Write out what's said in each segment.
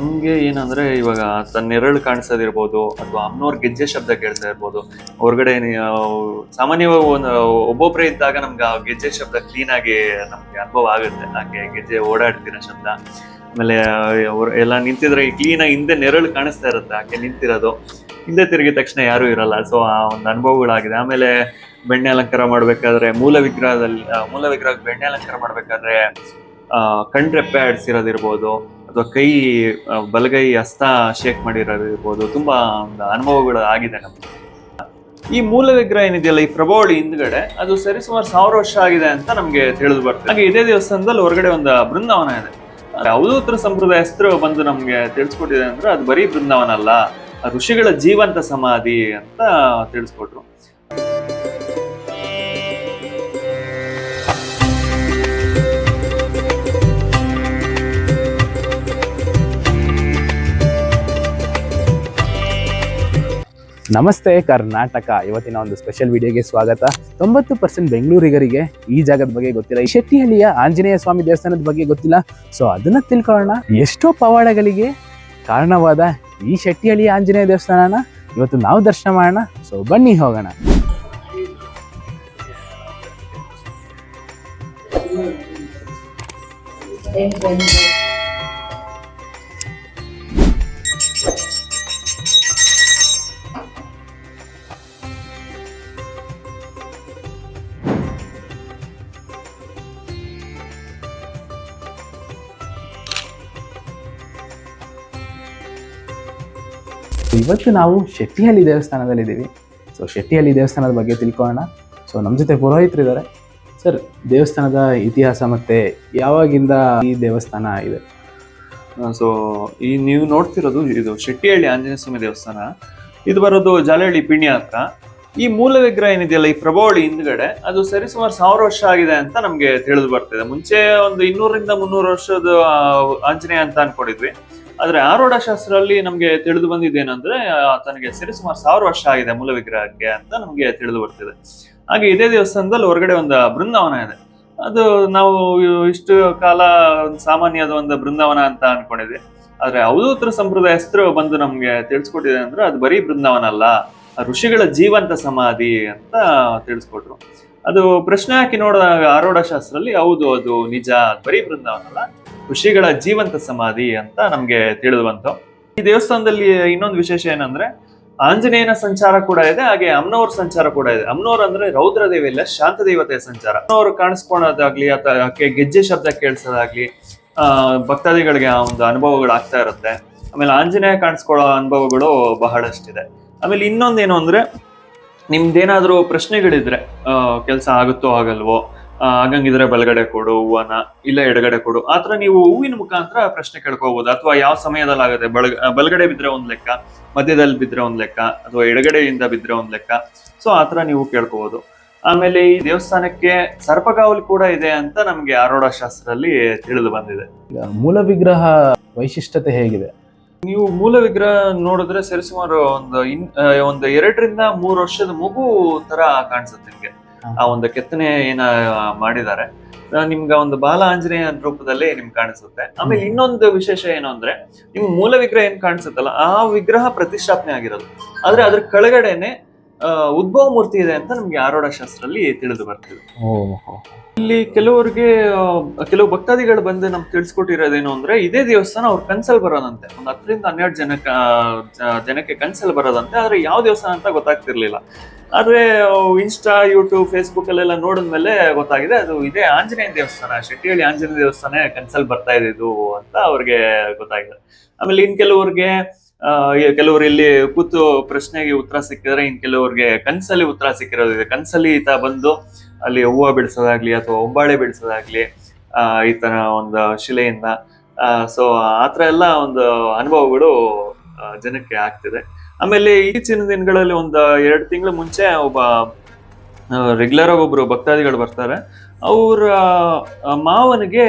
ನಮ್ಗೆ ಏನಂದ್ರೆ ಇವಾಗ ತನ್ನ ನೆರಳು ಕಾಣಿಸೋದಿರ್ಬೋದು ಅಥವಾ ಅಮ್ಮನವ್ರ ಗೆಜ್ಜೆ ಶಬ್ದ ಕೇಳ್ತಾ ಇರ್ಬೋದು. ಹೊರಗಡೆ ಸಾಮಾನ್ಯವಾಗಿ ಒಂದು ಒಬ್ಬೊಬ್ಬರೇ ಇದ್ದಾಗ ನಮ್ಗೆ ಆ ಗೆಜ್ಜೆ ಶಬ್ದ ಕ್ಲೀನಾಗಿ ನಮಗೆ ಅನುಭವ ಆಗುತ್ತೆ. ಹಾಗೆ ಗೆಜ್ಜೆ ಓಡಾಡ್ತಿರೋ ಶಬ್ದ. ಆಮೇಲೆ ಎಲ್ಲ ನಿಂತಿದ್ರೆ ಕ್ಲೀನ್ ಆಗಿ ಹಿಂದೆ ನೆರಳು ಕಾಣಿಸ್ತಾ ಇರುತ್ತೆ. ಹಾಗೆ ನಿಂತಿರೋದು. ಹಿಂದೆ ತಿರುಗಿದ ತಕ್ಷಣ ಯಾರು ಇರಲ್ಲ. ಸೊ ಆ ಒಂದು ಅನುಭವಗಳಾಗಿದೆ. ಆಮೇಲೆ ಬೆಣ್ಣೆ ಅಲಂಕಾರ ಮಾಡ್ಬೇಕಾದ್ರೆ ಮೂಲ ವಿಗ್ರಹದಲ್ಲಿ ಮೂಲ ವಿಗ್ರಹಕ್ಕೆ ಬೆಣ್ಣೆ ಅಲಂಕಾರ ಮಾಡ್ಬೇಕಾದ್ರೆ ಕಣ್ರೆಪ್ಪೆ ಆಡಿಸಿರೋದಿರ್ಬೋದು. ಅಥವಾ ಕೈ ಬಲಗೈ ಹಸ್ತ ಶೇಕ್ ಮಾಡಿರೋದಿರ್ಬೋದು ತುಂಬಾ ಒಂದು ಅನುಭವಗಳು ಆಗಿದೆ ನಮ್ಗೆ. ಈ ಮೂಲ ವಿಗ್ರಹ ಏನಿದೆಯಲ್ಲ, ಈ ಪ್ರಭಾವಳಿ ಹಿಂದ್ಗಡೆ, ಅದು ಸರಿಸುಮಾರು ಸಾವಿರ ವರ್ಷ ಆಗಿದೆ ಅಂತ ನಮ್ಗೆ ತಿಳಿದು ಬರ್ತದೆ. ಹಾಗೆ ಇದೇ ದೇವಸ್ಥಾನದಲ್ಲಿ ಹೊರಗಡೆ ಒಂದು ಬೃಂದಾವನ ಇದೆ. ಅವಧೂತರ ಸಂಪ್ರದಾಯಸ್ಥರು ಬಂದು ನಮ್ಗೆ ತಿಳಿಸ್ಕೊಟ್ಟಿದೆ ಅಂದ್ರೆ ಅದು ಬರೀ ಬೃಂದಾವನ ಅಲ್ಲ ಋಷಿಗಳ ಜೀವಂತ ಸಮಾಧಿ ಅಂತ ತಿಳಿಸ್ಕೊಟ್ರು. ನಮಸ್ತೆ ಕರ್ನಾಟಕ. ಇವತ್ತಿನ ಒಂದು ಸ್ಪೆಷಲ್ ವಿಡಿಯೋಗೆ ಸ್ವಾಗತ. ತೊಂಬತ್ತು ಪರ್ಸೆಂಟ್ ಬೆಂಗಳೂರಿಗರಿಗೆ ಈ ಜಾಗದ ಬಗ್ಗೆ ಗೊತ್ತಿಲ್ಲ. ಈ ಶೆಟ್ಟಿಹಳ್ಳಿಯ ಆಂಜನೇಯ ಸ್ವಾಮಿ ದೇವಸ್ಥಾನದ ಬಗ್ಗೆ ಗೊತ್ತಿಲ್ಲ. ಸೊ ಅದನ್ನ ತಿಳ್ಕೊಳ್ಳೋಣ. ಎಷ್ಟೋ ಪವಾಡಗಳಿಗೆ ಕಾರಣವಾದ ಈ ಶೆಟ್ಟಿಹಳ್ಳಿಯ ಆಂಜನೇಯ ದೇವಸ್ಥಾನನ ಇವತ್ತು ನಾವು ದರ್ಶನ ಮಾಡೋಣ. ಸೊ ಬನ್ನಿ, ಹೋಗೋಣ. ಇವತ್ತು ನಾವು ಶೆಟ್ಟಿಹಳ್ಳಿ ದೇವಸ್ಥಾನದಲ್ಲಿದ್ದೀವಿ ಸೊ ಶೆಟ್ಟಿಹಳ್ಳಿ ದೇವಸ್ಥಾನದ ಬಗ್ಗೆ ತಿಳ್ಕೊಳ್ಳೋಣ. ಸೊ ನಮ್ಮ ಜೊತೆ ಪುರೋಹಿತರಿದ್ದಾರೆ ಸರ್ ದೇವಸ್ಥಾನದ ಇತಿಹಾಸ ಮತ್ತೆ ಯಾವಾಗಿಂದ ಈ ದೇವಸ್ಥಾನ ಇದೆ? ಸೊ ಈ ನೀವು ನೋಡ್ತಿರೋದು ಇದು ಶೆಟ್ಟಿಹಳ್ಳಿ ಆಂಜನೇಯ ಸ್ವಾಮಿ ದೇವಸ್ಥಾನ. ಇದು ಬರೋದು ಜಾಲಹಳ್ಳಿ ಪಿಣ್ಯ ಹತ್ರ. ಈ ಮೂಲ ವಿಗ್ರಹ ಏನಿದೆಯಲ್ಲ, ಈ ಪ್ರಭಾವಳಿ ಹಿಂದ್ಗಡೆ, ಅದು ಸರಿಸುಮಾರು ಸಾವಿರ ವರ್ಷ ಆಗಿದೆ ಅಂತ ನಮ್ಗೆ ತಿಳಿದು ಬರ್ತಿದೆ. ಮುಂಚೆ ಒಂದು ಇನ್ನೂರಿಂದ ಮುನ್ನೂರು ವರ್ಷದ ಆಂಜನೇಯ ಅಂತ ಅನ್ಕೊಂಡಿದ್ವಿ. ಆದ್ರೆ ಆರೋಢ ಶಾಸ್ತ್ರದಲ್ಲಿ ನಮ್ಗೆ ತಿಳಿದು ಬಂದಿದ್ದೇನಂದ್ರೆ ಆತನಿಗೆ ಸರಿಸುಮಾರು ಸಾವಿರ ವರ್ಷ ಆಗಿದೆ ಮೂಲ ವಿಗ್ರಹಕ್ಕೆ ಅಂತ ನಮ್ಗೆ ತಿಳಿದು ಬರ್ತಿದೆ. ಹಾಗೆ ಇದೇ ದೇವಸ್ಥಾನದಲ್ಲಿ ಹೊರಗಡೆ ಒಂದು ಬೃಂದಾವನ ಇದೆ. ಅದು ನಾವು ಇಷ್ಟು ಕಾಲ ಸಾಮಾನ್ಯದ ಒಂದು ಬೃಂದಾವನ ಅಂತ ಅನ್ಕೊಂಡಿದ್ವಿ. ಆದ್ರೆ ಅವಧೂತರ ಸಂಪ್ರದಾಯಸ್ಥರು ಬಂದು ನಮ್ಗೆ ತಿಳಿಸ್ಕೊಟ್ಟಿದೆ ಅಂದ್ರೆ ಅದು ಬರೀ ಬೃಂದಾವನ ಅಲ್ಲ ಋಷಿಗಳ ಜೀವಂತ ಸಮಾಧಿ ಅಂತ ತಿಳಿಸ್ಕೊಟ್ರು. ಅದು ಪ್ರಶ್ನೆ ಹಾಕಿ ನೋಡಿದಾಗ ಆರೋಢ ಶಾಸ್ತ್ರದಲ್ಲಿ ಹೌದು, ಅದು ನಿಜ ಬರೀ ಬೃಂದಾವನ ಅಲ್ಲ. ಋಷಿಗಳ ಜೀವಂತ ಸಮಾಧಿ ಅಂತ ನಮ್ಗೆ ತಿಳಿದು ಬಂತು. ಈ ದೇವಸ್ಥಾನದಲ್ಲಿ ಇನ್ನೊಂದು ವಿಶೇಷ ಏನಂದ್ರೆ, ಆಂಜನೇಯನ ಸಂಚಾರ ಕೂಡ ಇದೆ, ಹಾಗೆ ಅಮ್ನವ್ರ ಸಂಚಾರ ಕೂಡ ಇದೆ. ಅಮ್ನವ್ರ ಅಂದ್ರೆ ರೌದ್ರ ದೇವಿಯಲ್ಲ ಶಾಂತ ದೇವತೆಯ ಸಂಚಾರ. ಅಮ್ನವ್ರು ಕಾಣಿಸ್ಕೊಳೋದಾಗ್ಲಿ ಅಥವಾ ಗೆಜ್ಜೆ ಶಬ್ದ ಕೇಳಿಸೋದಾಗ್ಲಿ, ಆ, ಭಕ್ತಾದಿಗಳಿಗೆ ಆ ಒಂದು ಅನುಭವಗಳು ಆಗ್ತಾ ಇರುತ್ತೆ. ಆಮೇಲೆ ಆಂಜನೇಯ ಕಾಣಿಸ್ಕೊಳ್ಳೋ ಅನುಭವಗಳು ಬಹಳಷ್ಟಿದೆ. ಆಮೇಲೆ ಇನ್ನೊಂದೇನು ಅಂದ್ರೆ, ನಿಮ್ದೇನಾದ್ರೂ ಪ್ರಶ್ನೆಗಳಿದ್ರೆ ಕೆಲಸ ಆಗುತ್ತೋ ಆಗಲ್ವೋ ಆ, ಆಗಂಗಿದ್ರೆ ಬಲಗಡೆ ಕೊಡು ಹೂವನ ಇಲ್ಲ ಎಡಗಡೆ ಕೊಡು. ಆತರ ನೀವು ಹೂವಿನ ಮುಖಾಂತರ ಪ್ರಶ್ನೆ ಕೇಳ್ಕೋಬಹುದು ಅಥವಾ ಯಾವ ಸಮಯದಲ್ಲಿ ಆಗುತ್ತೆ ಬಳಗ ಬಲಗಡೆ ಬಿದ್ರೆ ಒಂದ್ ಲೆಕ್ಕ ಮಧ್ಯದಲ್ಲಿ ಬಿದ್ರೆ ಒಂದ್ ಲೆಕ್ಕ ಅಥವಾ ಎಡಗಡೆಯಿಂದ ಬಿದ್ರೆ ಒಂದ್ ಲೆಕ್ಕ. ಸೊ ಆತರ ನೀವು ಕೇಳ್ಕೋಬಹುದು ಆಮೇಲೆ ಈ ದೇವಸ್ಥಾನಕ್ಕೆ ಸರ್ಪಗಾವಲು ಕೂಡ ಇದೆ ಅಂತ ನಮ್ಗೆ ಆರೋಢ ಶಾಸ್ತ್ರದಲ್ಲಿ ತಿಳಿದು ಬಂದಿದೆ. ಮೂಲ ವಿಗ್ರಹ ವೈಶಿಷ್ಟ್ಯತೆ ಹೇಗಿದೆ? ನೀವು ಮೂಲ ವಿಗ್ರಹ ನೋಡಿದ್ರೆ ಸರಿಸುಮಾರು ಒಂದು ಇನ್ ಒಂದು ಎರಡರಿಂದ ಮೂರು ವರ್ಷದ ಮಗು ತರ ಕಾಣಿಸುತ್ತೆ ನಿಮ್ಗೆ. ಆ ಒಂದು ಕೆತ್ತನೆ ಏನ ಮಾಡಿದ್ದಾರೆ. ನಿಮ್ಗೆ ಒಂದು ಬಾಲ ಆಂಜನೇಯ ರೂಪದಲ್ಲಿ ನಿಮ್ಗೆ ಕಾಣಿಸುತ್ತೆ. ಆಮೇಲೆ ಇನ್ನೊಂದು ವಿಶೇಷ ಏನು ಅಂದ್ರೆ ನಿಮ್ ಮೂಲ ವಿಗ್ರಹ ಏನ್ ಕಾಣಿಸುತ್ತಲ್ಲ ಆ ವಿಗ್ರಹ ಪ್ರತಿಷ್ಠಾಪನೆ ಆಗಿರೋದು. ಆದ್ರೆ ಅದ್ರ ಕೆಳಗಡೆನೆ ಉದ್ಭವ ಮೂರ್ತಿ ಇದೆ ಅಂತ ನಮ್ಗೆ ಆರೋಢ ಶಾಸ್ತ್ರದಲ್ಲಿ ತಿಳಿದು ಬರ್ತಿದೆ. ಇಲ್ಲಿ ಕೆಲವರಿಗೆ ಕೆಲವು ಭಕ್ತಾದಿಗಳು ಬಂದು ನಮ್ಗೆ ತಿಳಿಸ್ಕೊಟ್ಟಿರೋದೇನು ಅಂದ್ರೆ ಇದೇ ದೇವಸ್ಥಾನ ಅವ್ರ ಕನ್ಸಲ್ ಬರೋದಂತೆ. ಒಂದ್ ಹತ್ತರಿಂದ ಹನ್ನೆರಡು ಜನಕ್ಕ ಜನಕ್ಕೆ ಕನ್ಸಲ್ ಬರೋದಂತೆ. ಆದ್ರೆ ಯಾವ ದೇವಸ್ಥಾನ ಅಂತ ಗೊತ್ತಾಗ್ತಿರ್ಲಿಲ್ಲ. ಆದ್ರೆ ಇನ್ಸ್ಟಾ ಯೂಟ್ಯೂಬ್ ಫೇಸ್ಬುಕ್ ಅಲ್ಲೆಲ್ಲ ನೋಡಿದ್ಮೇಲೆ ಗೊತ್ತಾಗಿದೆ ಅದು ಇದೇ ಆಂಜನೇಯ ದೇವಸ್ಥಾನ. ಶೆಟ್ಟಿಹಳ್ಳಿ ಆಂಜನೇಯ ದೇವಸ್ಥಾನ ಕನ್ಸಲ್ ಬರ್ತಾ ಇದ್ದು ಅಂತ ಅವ್ರಿಗೆ ಗೊತ್ತಾಗಿದೆ. ಆಮೇಲೆ ಇನ್ ಕೆಲವ್ರಿಗೆ ಕೆಲವ್ರು ಇಲ್ಲಿ ಕೂತು ಪ್ರಶ್ನೆಗೆ ಉತ್ತರ ಸಿಕ್ಕಿದ್ರೆ ಇನ್ ಕೆಲವರಿಗೆ ಕನ್ಸಲ್ಲಿ ಉತ್ತರ ಸಿಕ್ಕಿರೋದಿದೆ ಕನ್ಸಲ್ಲಿ ಈತ ಬಂದು ಅಲ್ಲಿ ಹೂವು ಬಿಡಿಸೋದಾಗ್ಲಿ ಅಥವಾ ಒಂಬಾಳೆ ಬಿಡಿಸೋದಾಗ್ಲಿ ಆ, ಈ ತರ ಒಂದು ಶಿಲೆಯಿಂದ ಸೊ ಆತರ ಎಲ್ಲ ಒಂದು ಅನುಭವಗಳು ಜನಕ್ಕೆ ಆಗ್ತಿದೆ. ಆಮೇಲೆ ಈಚಿನ ದಿನಗಳಲ್ಲಿ ಒಂದು ಎರಡು ತಿಂಗಳ ಮುಂಚೆ ಒಬ್ಬ ರೆಗ್ಯುಲರ್ ಆಗಿ ಒಬ್ರು ಭಕ್ತಾದಿಗಳು ಬರ್ತಾರೆ. ಅವರ ಮಾವನಿಗೆ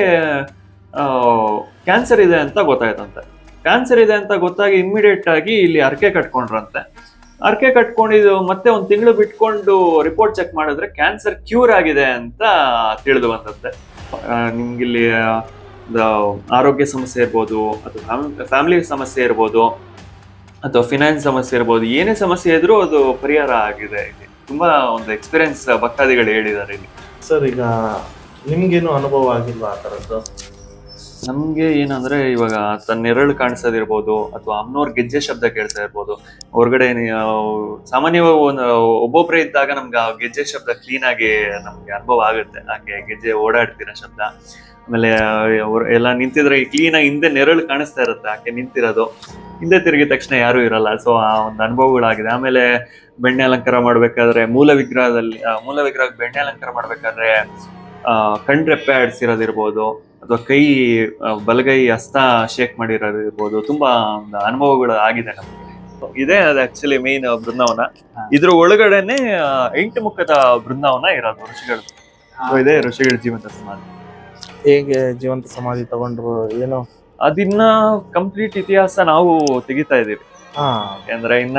ಕ್ಯಾನ್ಸರ್ ಇದೆ ಅಂತ ಗೊತ್ತಾಯ್ತಂತೆ. ಕ್ಯಾನ್ಸರ್ ಇದೆ ಅಂತ ಗೊತ್ತಾಗಿ ಇಮ್ಮಿಡಿಯೇಟ್ ಆಗಿ ಇಲ್ಲಿ ಅರ್ಕೆ ಕಟ್ಕೊಂಡ್ರಂತೆ. ಅರ್ಕೆ ಕಟ್ಕೊಂಡಿದ್ದು ಮತ್ತೆ ಒಂದು ತಿಂಗಳು ಬಿಟ್ಕೊಂಡು ರಿಪೋರ್ಟ್ ಚೆಕ್ ಮಾಡಿದ್ರೆ ಕ್ಯಾನ್ಸರ್ ಕ್ಯೂರ್ ಆಗಿದೆ ಅಂತ ತಿಳಿದು ಬಂದಂತೆ ಆ, ನಿಮ್ಗಿಲ್ಲಿ ಆರೋಗ್ಯ ಸಮಸ್ಯೆ ಇರ್ಬೋದು ಅಥವಾ ಫ್ಯಾಮಿಲಿ ಸಮಸ್ಯೆ ಇರ್ಬೋದು ಅಥವಾ ಫಿನಾನ್ಸ್ ಸಮಸ್ಯೆ ಇರ್ಬೋದು ಏನೇ ಸಮಸ್ಯೆ ಇದ್ರೂ ಅದು ಪರಿಹಾರ ಆಗಿದೆ ಇಲ್ಲಿ. ತುಂಬಾ ಒಂದು ಎಕ್ಸ್ಪೀರಿಯನ್ಸ್ ಭಕ್ತಾದಿಗಳು ಹೇಳಿದ್ದಾರೆ ಇಲ್ಲಿ. ಸರ್ ಈಗ ನಿಮ್ಗೇನು ಅನುಭವ ಆಗಿಲ್ವಾ ಆ ಥರದ್ದು ನಮ್ಗೆ ಏನಂದ್ರೆ ಇವಾಗ ತನ್ನ ನೆರಳು ಕಾಣಿಸೋದಿರ್ಬೋದು ಅಥವಾ ಅಮ್ಮನವ್ರ ಗೆಜ್ಜೆ ಶಬ್ದ ಕೇಳ್ತಾ ಇರ್ಬೋದು ಹೊರಗಡೆ ಸಾಮಾನ್ಯವಾಗಿ ಒಂದು, ಒಬ್ಬೊಬ್ರೇ ಇದ್ದಾಗ ನಮ್ಗೆ ಆ ಗೆಜ್ಜೆ ಶಬ್ದ ಕ್ಲೀನ್ ಆಗಿ ನಮ್ಗೆ ಅನುಭವ ಆಗುತ್ತೆ. ಆಕೆ ಗೆಜ್ಜೆ ಓಡಾಡ್ತಿರೋ ಶಬ್ದ. ಆಮೇಲೆ ಎಲ್ಲ ನಿಂತಿದ್ರೆ ಕ್ಲೀನ್ ಆಗಿ ಹಿಂದೆ ನೆರಳು ಕಾಣಿಸ್ತಾ ಇರುತ್ತೆ ಆಕೆ ನಿಂತಿರೋದು. ಹಿಂದೆ ತಿರುಗಿದ ತಕ್ಷಣ ಯಾರು ಇರಲ್ಲ. ಸೊ ಆ ಒಂದು ಅನುಭವಗಳಾಗಿದೆ. ಆಮೇಲೆ ಬೆಣ್ಣೆ ಅಲಂಕಾರ ಮಾಡ್ಬೇಕಾದ್ರೆ ಮೂಲ ವಿಗ್ರಹದಲ್ಲಿ ಮೂಲ ವಿಗ್ರಹ ಬೆಣ್ಣೆ ಅಲಂಕಾರ ಮಾಡ್ಬೇಕಾದ್ರೆ ಆ ಕಣ್ರೆಪ್ಪೆ ಆಡಿಸಿರೋದಿರ್ಬೋದು ಅಥವಾ ಕೈ ಬಲಗೈ ಹಸ್ತ ಶೇಕ್ ಮಾಡಿರೋದಿರ್ಬೋದು ತುಂಬಾ ಒಂದು ಅನುಭವಗಳು ಆಗಿದೆ ನಮಗೆ. ಇದೇ ಅದು ಆಕ್ಚುಲಿ ಮೇನ್ ಬೃಂದಾವನ. ಇದ್ರ ಒಳಗಡೆನೆ ಎಂಟು ಮುಖದ ಬೃಂದಾವನ ಇರೋದು ಋಷಿಗಳು. ಇದೆ ಋಷಿಗಳ ಜೀವಂತ ಸಮಾಧಿ. ಹೇಗೆ ಜೀವಂತ ಸಮಾಧಿ ತಗೊಂಡ್ರು ಏನು? ಅದಿನ್ನ ಕಂಪ್ಲೀಟ್ ಇತಿಹಾಸ ನಾವು ತೆಗಿತಾ ಇದೀವಿ ಹಾ. ಯಾಕಂದ್ರೆ ಇನ್ನ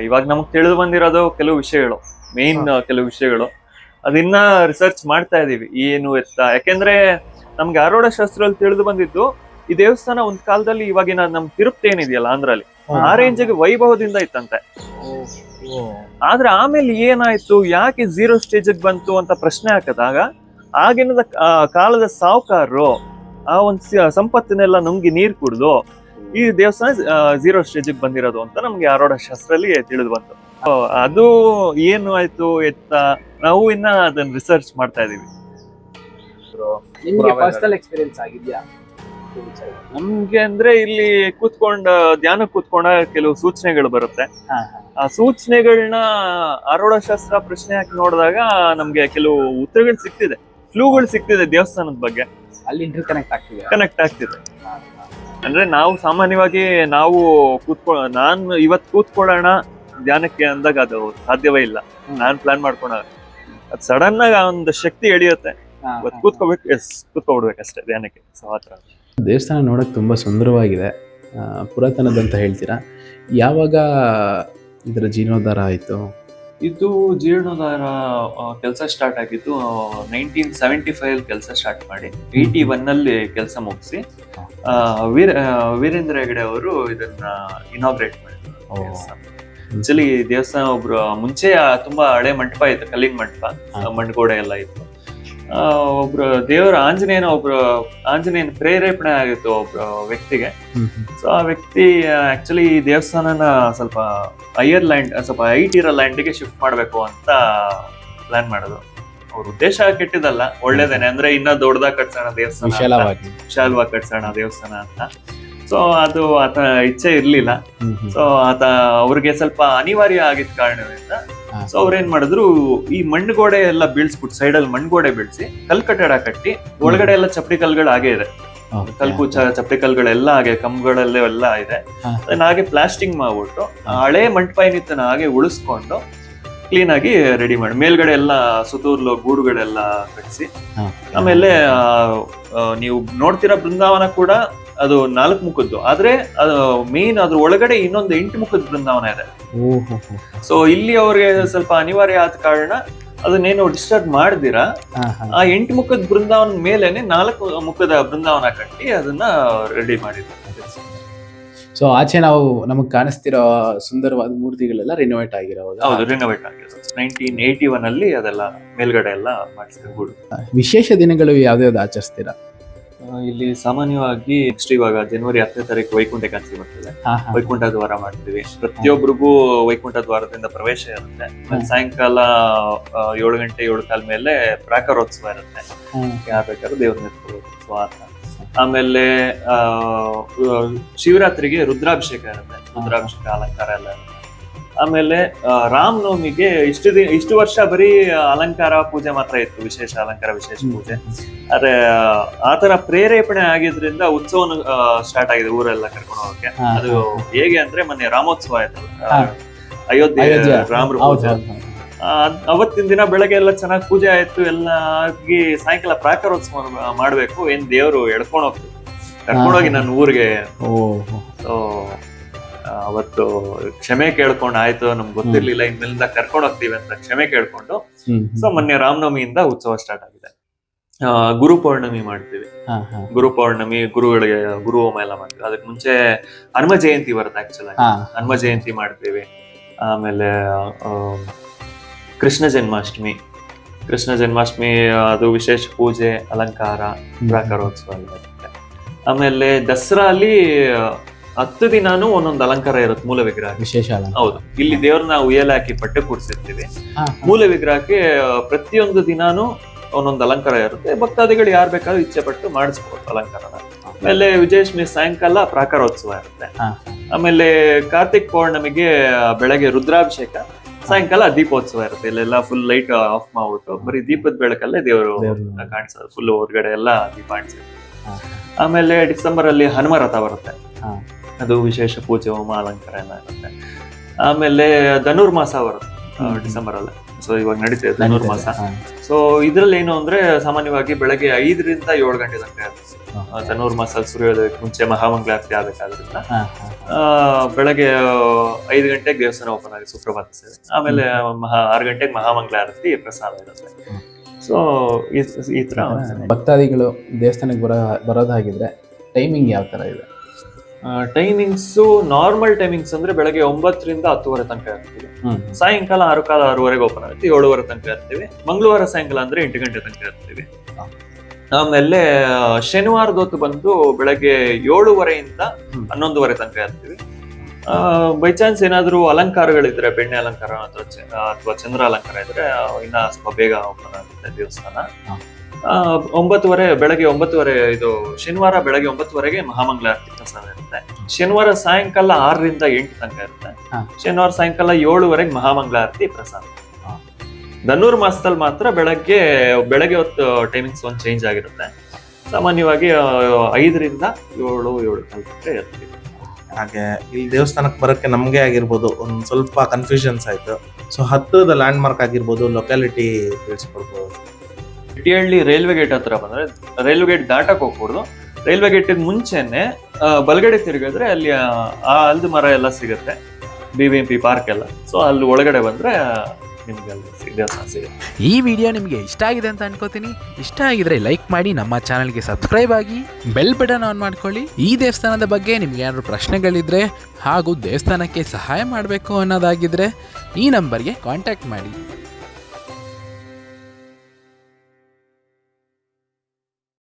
ಇವಾಗ ನಮಗ್ ತಿಳಿದು ಬಂದಿರೋದು ಕೆಲವು ವಿಷಯಗಳು ಮೇನ್ ಕೆಲವು ವಿಷಯಗಳು. ಅದಿನ್ನ ರಿಸರ್ಚ್ ಮಾಡ್ತಾ ಇದೀವಿ ಏನು ಎತ್ತ. ಯಾಕೆಂದ್ರೆ ನಮ್ಗೆ ಆರೋಢ ಶಾಸ್ತ್ರದಲ್ಲಿ ತಿಳಿದು ಬಂದಿದ್ದು ಈ ದೇವಸ್ಥಾನ ಒಂದ್ ಕಾಲದಲ್ಲಿ ಇವಾಗಿನ ನಮ್ ತಿರುಪ್ತಿ ಏನಿದೆಯಲ್ಲ ಆಂಧ್ರಲ್ಲಿ ಆ ರೇಂಜ್ಗೆ ವೈಭವದಿಂದ ಇತ್ತಂತೆ. ಆದ್ರೆ ಆಮೇಲೆ ಏನಾಯ್ತು ಯಾಕೆ ಝೀರೋ ಸ್ಟೇಜ್ ಬಂತು ಅಂತ ಪ್ರಶ್ನೆ ಹಾಕದಾಗ ಆಗಿನ ಕಾಲದ ಸಾಹುಕಾರರು ಆ ಒಂದ್ ಸಂಪತ್ತಿನೆಲ್ಲ ನುಂಗಿ ನೀರ್ ಕುಡಿದು ಈ ದೇವಸ್ಥಾನ ಝೀರೋ ಸ್ಟೇಜ್ ಬಂದಿರೋದು ಅಂತ ನಮ್ಗೆ ಆರೋಢ ಶಾಸ್ತ್ರದಲ್ಲಿ ತಿಳಿದು ಬಂತು. ಅದು ಏನು ಆಯ್ತು ಎತ್ತ? ನಾವು ಇನ್ನ ಅದನ್ನ ರಿಸರ್ಚ್ ಮಾಡ್ತಾ ಇದೀವಿ. ನಿಮ್ಗೆ. ಪರ್ಸನಲ್ ಎಕ್ಸ್ಪೀರಿಯನ್ಸ್ ಆಗಿದ್ಯಾ? ನಮ್ಗೆ ಅಂದ್ರೆ ಇಲ್ಲಿ ಕೂತ್ಕೊಂಡ ಧ್ಯಾನ ಕೂತ್ಕೊಂಡ ಕೆಲವು ಸೂಚನೆಗಳು ಬರುತ್ತೆ. ಆ ಸೂಚನೆಗಳನ್ನ ಆರೋಢ ಶಾಸ್ತ್ರ ಪ್ರಶ್ನೆ ಹಾಕಿ ನೋಡಿದಾಗ ನಮ್ಗೆ ಕೆಲವು ಉತ್ತರಗಳು ಸಿಗ್ತಿದೆ. ಫ್ಲೂಗಳು ಸಿಗ್ತಿದೆ ದೇವಸ್ಥಾನದ ಬಗ್ಗೆ. ಅಲ್ಲಿ ಇಂಟರ್ ಕನೆಕ್ಟ್ ಆಗ್ತಿದೆ. ಕನೆಕ್ಟ್ ಆಗ್ತಿದೆ ಅಂದ್ರೆ ನಾವು ಸಾಮಾನ್ಯವಾಗಿ ನಾವು ಕೂತ್ಕೊ ನಾನು ಇವತ್ ಕೂತ್ಕೊಳ್ಳೋಣ ಧ್ಯಾನಕ್ಕೆ ಅಂದಾಗ ಅದು ಸಾಧ್ಯವೇ ಇಲ್ಲ. ನಾನ್ ಪ್ಲಾನ್ ಮಾಡ್ಕೊಳ ಅದ್ ಸಡನ್ ಆಗಿ ಆ ಒಂದು ಶಕ್ತಿ ಎಳಿಯುತ್ತೆ. ಇವತ್ತು ಕೂತ್ಕೋಬೇಕು ಎಸ್ ಕೂತ್ಕೊಬಿಡ್ಬೇಕಷ್ಟೇ ಧ್ಯಾನಕ್ಕೆ ಸೊ ದೇವಸ್ಥಾನ ನೋಡಕ್ ತುಂಬಾ ಸುಂದರವಾಗಿದೆ. ಆ, ಪುರಾತನದಂತ ಹೇಳ್ತೀರಾ? ಯಾವಾಗ ಇದರ ಜೀರ್ಣೋದ್ಧಾರ ಆಯ್ತು? ಇದು ಜೀರ್ಣೋದ್ಧಾರ ಕೆಲಸ ಸ್ಟಾರ್ಟ್ ಆಗಿದ್ದು ನೈನ್ಟೀನ್ ಸೆವೆಂಟಿ ಫೈವ್ ಕೆಲಸ ಸ್ಟಾರ್ಟ್ ಮಾಡಿ ಏಯ್ಟಿ ಒನ್ ಅಲ್ಲಿ ಕೆಲಸ ಮುಗಿಸಿ ವೀರ ವೀರೇಂದ್ರ ಹೆಗಡೆ ಅವರು ಇದನ್ನ ಇನಾಗ್ರೇಟ್ ಮಾಡಿದ್ರು. ಆಕ್ಚುಲಿ ದೇವಸ್ಥಾನ ಒಬ್ರು ಮುಂಚೆ ತುಂಬಾ ಹಳೆ ಮಂಟಪ ಇತ್ತು ಕಲ್ಲಿನ ಮಂಟಪ ಮಂಡಗೋಡೆ ಎಲ್ಲ ಇತ್ತು. ಆ, ಒಬ್ರು ದೇವರ ಆಂಜನೇಯನ ಒಬ್ರು ಆಂಜನೇಯನ ಪ್ರೇರೇಪಣೆ ಆಗಿತ್ತು ಒಬ್ರು ವ್ಯಕ್ತಿಗೆ. ಸೊ ಆ ವ್ಯಕ್ತಿ ಆಕ್ಚುಲಿ ಈ ದೇವಸ್ಥಾನನ ಸ್ವಲ್ಪ ಹೈಯರ್ ಲ್ಯಾಂಡ್ ಸ್ವಲ್ಪ ಹೈಟ್ ಇರೋ ಲ್ಯಾಂಡಿಗೆ ಶಿಫ್ಟ್ ಮಾಡಬೇಕು ಅಂತ ಪ್ಲಾನ್ ಮಾಡೋದು ಅವ್ರ ಉದ್ದೇಶ ಕೆಟ್ಟಿದ್ದಲ್ಲ ಒಳ್ಳೇದೇನೆ. ಅಂದ್ರೆ ಇನ್ನ ದೊಡ್ಡದಾಗ ಕಟ್ಸೋಣ ದೇವಸ್ಥಾನ ವಿಶಾಲವಾಗಿ ಕಟ್ಸೋಣ ದೇವಸ್ಥಾನ ಅಂತ. ಸೊ ಅದು ಆತ ಇಚ್ಛೆ ಇರ್ಲಿಲ್ಲ. ಸೊ ಆತ ಅವ್ರಿಗೆ ಸ್ವಲ್ಪ ಅನಿವಾರ್ಯ ಆಗಿದ್ದ ಕಾರಣದಿಂದ. ಸೊ ಅವ್ರೇನ್ ಮಾಡಿದ್ರು ಈ ಮಣ್ಣು ಗೋಡೆ ಎಲ್ಲ ಬೀಳ್ಸ್ಬಿಟ್ಟು ಸೈಡ್ ಅಲ್ಲಿ ಮಣ್ಣು ಗೋಡೆ ಬೀಳ್ಸಿ ಕಲ್ ಕಟ್ಟಡ ಕಟ್ಟಿ ಒಳಗಡೆ ಎಲ್ಲ ಚಪ್ಪಡಿ ಕಲ್ಗಳು ಹಾಗೆ ಇದೆ ಕಲ್ಪು ಕಲ್ಕು ಚ- ಚಪ್ಪಡಿ ಕಲ್ಗಳೆಲ್ಲ ಹಾಗೆ ಕಂಬಗಳಲ್ಲೇ ಎಲ್ಲ ಇದೆ. ಅದನ್ನ ಹಾಗೆ ಪ್ಲಾಸ್ಟಿಂಗ್ ಮಾಡ್ಬಿಟ್ಟು. ಹಳೆ ಮಂಟಪ ಏನಿತ್ತನ ಹಾಗೆ ಉಳಿಸ್ಕೊಂಡು ಕ್ಲೀನ್ ಆಗಿ ರೆಡಿ ಮಾಡಿ ಮೇಲ್ಗಡೆ ಎಲ್ಲ ಸುತ್ತೂರ್ಲು ಗೂಡುಗಳೆಲ್ಲ ಕಟ್ಸಿ ಆಮೇಲೆ ನೀವು ನೋಡ್ತಿರೋ ಬೃಂದಾವನ ಕೂಡ ಅದು ನಾಲ್ಕು ಮುಖದ್ದು. ಆದ್ರೆ ಅದು ಮೇನ್ ಅದ್ರ ಒಳಗಡೆ ಇನ್ನೊಂದು ಎಂಟು ಮುಖದ ಬೃಂದಾವನ ಇದೆ. ಸೊ ಇಲ್ಲಿ ಅವ್ರಿಗೆ ಸ್ವಲ್ಪ ಅನಿವಾರ್ಯ ಆದ ಕಾರಣ ಅದನ್ನೇನು ಡಿಸ್ಟರ್ಬ್ ಮಾಡ್ದಿರಾ. ಆ ಎಂಟು ಮುಖದ ಬೃಂದಾವನ ಮೇಲೆನೆ ನಾಲ್ಕು ಮುಖದ ಬೃಂದಾವನ ಕಟ್ಟಿ ಅದನ್ನ ರೆಡಿ ಮಾಡಿದ್ರು. ಸೊ ಆಚೆ ನಾವು ನಮಗ್ ಕಾಣಿಸ್ತಿರೋ ಸುಂದರವಾದ ಮೂರ್ತಿಗಳೆಲ್ಲ ರಿನೋವೇಟ್ ಆಗಿರಬಹುದು ಹೌದು ರಿನೋವೇಟ್ ಆಗಿರೋದು. ನೈನ್ಟೀನ್ ಏಯ್ಟಿ ಒನ್ ಅಲ್ಲಿ ಅದೆಲ್ಲ ಮೇಲ್ಗಡೆ ಎಲ್ಲ ಮಾಡಿಸಿದ್ರು. ವಿಶೇಷ ದಿನಗಳು ಯಾವ್ದಾವ್ದು ಆಚರಿಸ್ತೀರಾ? ಇಲ್ಲಿ ಸಾಮಾನ್ಯವಾಗಿ ನೆಕ್ಸ್ಟ್ ಇವಾಗ ಜನವರಿ ಹತ್ತನೇ ತಾರೀಕು ವೈಕುಂಠ ಏಕಾದಶಿ ಬರ್ತದೆ. ವೈಕುಂಠ ದ್ವಾರ ಮಾಡ್ತೀವಿ ಪ್ರತಿಯೊಬ್ಬರಿಗೂ ವೈಕುಂಠ ದ್ವಾರದಿಂದ ಪ್ರವೇಶ ಇರುತ್ತೆ. ಸಾಯಂಕಾಲ ಏಳು ಗಂಟೆ ಏಳು ಕಾಲ ಮೇಲೆ ಪ್ರಾಕಾರೋತ್ಸವ ಇರುತ್ತೆ. ಯಾರು ಬೇಕಾದ್ರೂ ದೇವ್ರನ್ನ ಎತ್ಕೊಬೋದು. ಸೊ ಆಮೇಲೆ ಶಿವರಾತ್ರಿಗೆ ರುದ್ರಾಭಿಷೇಕ ಇರುತ್ತೆ. ರುದ್ರಾಭಿಷೇಕ ಅಲಂಕಾರ ಎಲ್ಲ ಇರುತ್ತೆ. ಆಮೇಲೆ ರಾಮನವಮಿಗೆ ಇಷ್ಟು ದಿನ ಇಷ್ಟು ವರ್ಷ ಬರೀ ಅಲಂಕಾರ ಪೂಜೆ ಮಾತ್ರ ಇತ್ತು ವಿಶೇಷ ಅಲಂಕಾರ ವಿಶೇಷ ಪೂಜೆ. ಆದ್ರೆ ಆ, ಆತರ ಪ್ರೇರೇಪಣೆ ಆಗಿದ್ರಿಂದ ಉತ್ಸವ ಸ್ಟಾರ್ಟ್ ಆಗಿದೆ ಊರೆಲ್ಲ ಕರ್ಕೊಂಡು ಹೋಗಕ್ಕೆ. ಅದು ಹೇಗೆ ಅಂದ್ರೆ ಮೊನ್ನೆ ರಾಮೋತ್ಸವ ಆಯ್ತು ಅಯೋಧ್ಯೆ ರಾಮರು ಪೂಜೆ. ಅವತ್ತಿನ ದಿನ ಬೆಳಗ್ಗೆ ಎಲ್ಲ ಚೆನ್ನಾಗಿ ಪೂಜೆ ಆಯ್ತು ಎಲ್ಲ ಆಗಿ ಸಾಯಂಕಾಲ ಪ್ರಾಕಾರೋತ್ಸವ ಮಾಡ್ಬೇಕು ಏನ್ ದೇವರು ಹೋಗ್ತೀವಿ ಕರ್ಕೊಂಡೋಗಿ ನನ್ನ ಊರಿಗೆ. ಸೊ ಅವತ್ತು ಕ್ಷಮೆ ಕೇಳ್ಕೊಂಡು ಆಯ್ತು ನಮ್ಗೆ ಗೊತ್ತಿರ್ಲಿಲ್ಲ ಇನ್ಮೇಲಿಂದ ಕರ್ಕೊಂಡು ಹೋಗ್ತೀವಿ ಅಂತ ಕ್ಷಮೆ ಕೇಳ್ಕೊಂಡು ಸೊ ಮೊನ್ನೆ ರಾಮನವಮಿಯಿಂದ ಉತ್ಸವ ಸ್ಟಾರ್ಟ್ ಆಗಿದೆ. ಗುರು ಪೌರ್ಣಮಿ ಮಾಡ್ತೀವಿ. ಗುರು ಪೌರ್ಣಮಿ ಗುರುಗಳಿಗೆ ಗುರು ಹೋಮ ಎಲ್ಲ ಮಾಡ್ತೀವಿ. ಅದಕ್ಕೆ ಮುಂಚೆ ಹನುಮ ಜಯಂತಿ ಬರುತ್ತೆ ಆಕ್ಚುಲಿ ಹನುಮ ಜಯಂತಿ ಮಾಡ್ತೀವಿ. ಆಮೇಲೆ ಕೃಷ್ಣ ಜನ್ಮಾಷ್ಟಮಿ. ಕೃಷ್ಣ ಜನ್ಮಾಷ್ಟಮಿ ಅದು ವಿಶೇಷ ಪೂಜೆ ಅಲಂಕಾರ ಪ್ರಾಕಾರೋತ್ಸವ ಎಲ್ಲ ಆಮೇಲೆ ದಸರಾ ಅಲ್ಲಿ ಹತ್ತು ದಿನಾನು ಒಂದೊಂದು ಅಲಂಕಾರ ಇರುತ್ತೆ ಮೂಲ ವಿಗ್ರಹ ವಿಶೇಷ ಅಲ್ಲ ಹೌದು. ಇಲ್ಲಿ ದೇವ್ರನ್ನ ಉಯ್ಯಲೆ ಹಾಕಿ ಪಟ್ಟೆ ಕೂರಿಸಿರ್ತೀವಿ. ಹಾ. ಮೂಲ ವಿಗ್ರಹಕ್ಕೆ ಪ್ರತಿಯೊಂದು ದಿನಾನು ಒಂದೊಂದು ಅಲಂಕಾರ ಇರುತ್ತೆ. ಭಕ್ತಾದಿಗಳು ಯಾರು ಬೇಕಾದ್ರೂ ಇಚ್ಛೆ ಪಟ್ಟು ಮಾಡಿಸ್ಬೋದು ಅಲಂಕಾರನ. ಆಮೇಲೆ ವಿಜಯದಶಮಿ ಸಾಯಂಕಾಲ ಪ್ರಾಕಾರೋತ್ಸವ ಇರುತ್ತೆ. ಆಮೇಲೆ ಕಾರ್ತಿಕ್ ಪೌರ್ಣಮಿಗೆ ಬೆಳಗ್ಗೆ ರುದ್ರಾಭಿಷೇಕ ಸಾಯಂಕಾಲ ದೀಪೋತ್ಸವ ಇರುತ್ತೆ. ಇಲ್ಲೆಲ್ಲ ಫುಲ್ ಲೈಟ್ ಆಫ್ ಮಾಡ್ಬಿಟ್ಟು ಬರೀ ದೀಪದ ಬೆಳಕಲ್ಲೇ ದೇವರು. ಕಾಣಿಸೋದು. ಫುಲ್ ಹೊರಗಡೆ ಎಲ್ಲ ದೀಪ ಅಣಿಸಿರುತ್ತೆ ಆಮೇಲೆ ಡಿಸೆಂಬರ್ ಅಲ್ಲಿ ಹನುಮ ರಥ ಬರುತ್ತೆ. ಅದು ವಿಶೇಷ ಪೂಜೆ ಹೋಮ ಅಲಂಕಾರ ಎಲ್ಲ ಇರುತ್ತೆ ಆಮೇಲೆ ಧನುರ್ಮಾಸ ಬರುತ್ತೆ ಡಿಸೆಂಬರ್ ಅಲ್ಲ ಸೊ ಇವಾಗ ನಡೀತಿದೆ ಧನುರ್ಮಾಸ. ಸೊ ಇದ್ರಲ್ಲಿ ಏನು ಅಂದ್ರೆ ಸಾಮಾನ್ಯವಾಗಿ ಬೆಳಗ್ಗೆ ಐದರಿಂದ ಏಳು ಗಂಟೆ ತನಕ ಧನುರ್ಮಾಸ ಸೂರ್ಯೋದಯಕ್ಕೆ ಮುಂಚೆ ಮಹಾಮಂಗಳಾರತಿ ಆಗಬೇಕಾದ್ರಿಂದ ಬೆಳಗ್ಗೆ ಐದು ಗಂಟೆಗೆ ದೇವಸ್ಥಾನ ಓಪನ್ ಆಗಿ ಸುಪ್ರಭಾತ ಸೇವೆ. ಆಮೇಲೆ ಮಹಾ ಆರು ಗಂಟೆಗೆ ಮಹಾಮಂಗಳಾರತಿ ಪ್ರಸಾದ ಇರುತ್ತೆ. ಸೊ ಈ ತರ ಭಕ್ತಾದಿಗಳು ದೇವಸ್ಥಾನಕ್ಕೆ ಬರೋ ಬರೋದಾಗಿದ್ರೆ ಟೈಮಿಂಗ್ ಯಾವ ತರ ಇದೆ? ಟೈಮಿಂಗ್ಸ್ ನಾರ್ಮಲ್ ಟೈಮಿಂಗ್ಸ್ ಅಂದ್ರೆ ಬೆಳಗ್ಗೆ ಒಂಬತ್ತರಿಂದ ಹತ್ತುವರೆ ತನಕ ಇರ್ತೀವಿ. ಸಾಯಂಕಾಲ ಆರು ಕಾಲ ಆರೂವರೆಗೆ ಓಪನ್ ಆಗುತ್ತೆ ಏಳುವರೆ ತನಕ ಇರ್ತೀವಿ. ಮಂಗಳವಾರ ಸಾಯಂಕಾಲ ಅಂದ್ರೆ ಎಂಟು ಗಂಟೆ ತನಕ ಇರ್ತೀವಿ. ಆಮೇಲೆ ಶನಿವಾರದೊತ್ತು ಶನಿವಾರದ ಹೊತ್ತು ಬಂದು ಬೆಳಗ್ಗೆ ಏಳುವರೆಯಿಂದ. ಹನ್ನೊಂದುವರೆ ತನಕ ಇರ್ತೀವಿ. ಬೈ ಚಾನ್ಸ್ ಏನಾದರೂ ಅಲಂಕಾರಗಳಿದ್ರೆ ಬೆಣ್ಣೆ ಅಲಂಕಾರ ಅಥವಾ ಅಥವಾ ಚಂದ್ರ ಅಲಂಕಾರ ಇದ್ರೆ ಇನ್ನ ಸ್ವಲ್ಪ ಬೇಗ ಓಪನ್ ಆಗುತ್ತೆ ದೇವಸ್ಥಾನ. ಒಂಬತ್ತುವರೆ ಬೆಳಗ್ಗೆ ಒಂಬತ್ತುವರೆ ಇದು ಶನಿವಾರ ಬೆಳಗ್ಗೆ ಒಂಬತ್ತುವರೆಗೆ ಮಹಾಮಂಗಳಾರತಿ ಪ್ರಸಾದ ಶನಿವಾರ ಸಾಯಂಕಾಲ ಆರರಿಂದ ಎಂಟು ತನಕ ಇರುತ್ತೆ. ಶನಿವಾರ ಸಾಯಂಕಾಲ ಏಳುವರೆಗೆ ಮಹಾಮಂಗಳಾರತಿ ಪ್ರಸಾದ. ಧನುರ್ ಮಾಸದಲ್ಲಿ ಮಾತ್ರ ಬೆಳಗ್ಗೆ ಬೆಳಗ್ಗೆ ಹೊತ್ತು ಟೈಮಿಂಗ್ಸ್ ಒಂದು ಚೇಂಜ್ ಆಗಿರುತ್ತೆ. ಸಾಮಾನ್ಯವಾಗಿ ಐದರಿಂದ ಏಳು ಏಳು ತನಕ ಇರ್ತೀವಿ ಹಾಗೆ ಇಲ್ಲಿ ದೇವಸ್ಥಾನಕ್ಕೆ ಬರೋಕ್ಕೆ ನಮಗೆ ಆಗಿರ್ಬೋದು ಒಂದು ಸ್ವಲ್ಪ ಕನ್ಫ್ಯೂಷನ್ಸ್ ಆಯಿತು. ಸೊ ಹತ್ತಿರದ ಲ್ಯಾಂಡ್ ಮಾರ್ಕ್ ಆಗಿರ್ಬೋದು ಲೊಕ್ಯಾಲಿಟಿ ತಿಳಿಸ್ಕೊಡ್ಬೋದು. ಇಟಿಹಳ್ಳಿ ರೈಲ್ವೆ ಗೇಟ್ ಹತ್ರ ಬಂದರೆ ರೈಲ್ವೆ ಗೇಟ್ ದಾಟಕ್ಕೆ ಹೋಗ್ಬಾರ್ದು. ರೈಲ್ವೆ ಗೇಟ್ ಮುಂಚೆನೆ ಬಲಗಡೆ ತಿರುಗಿದ್ರೆ ಅಲ್ಲಿ, ಆ ಅಲ್ದು ಮರ ಎಲ್ಲ ಸಿಗುತ್ತೆ, B B M P park ಎಲ್ಲ. ಸೊ ಅಲ್ಲಿ ಒಳಗಡೆ ಬಂದ್ರೆ, ನಿಮ್ಗೆ ಅಲ್ಲಿ ದೇವಸ್ಥಾನ ಸಿಗುತ್ತೆ. ಈ ವಿಡಿಯೋ ನಿಮಗೆ ಇಷ್ಟ ಆಗಿದೆ ಅಂತ ಅನ್ಕೋತೀನಿ. ಇಷ್ಟ ಆಗಿದ್ರೆ ಲೈಕ್ ಮಾಡಿ, ನಮ್ಮ ಚಾನಲ್ಗೆ ಸಬ್ಸ್ಕ್ರೈಬ್ ಆಗಿ ಬೆಲ್ ಬಟನ್ ಆನ್ ಮಾಡ್ಕೊಳ್ಳಿ. ಈ ದೇವಸ್ಥಾನದ ಬಗ್ಗೆ ನಿಮ್ಗೆ ಏನಾದ್ರು ಪ್ರಶ್ನೆಗಳಿದ್ರೆ ಹಾಗೂ ದೇವಸ್ಥಾನಕ್ಕೆ ಸಹಾಯ ಮಾಡಬೇಕು ಅನ್ನೋದಾಗಿದ್ರೆ ಈ ನಂಬರ್ಗೆ ಕಾಂಟ್ಯಾಕ್ಟ್ ಮಾಡಿ.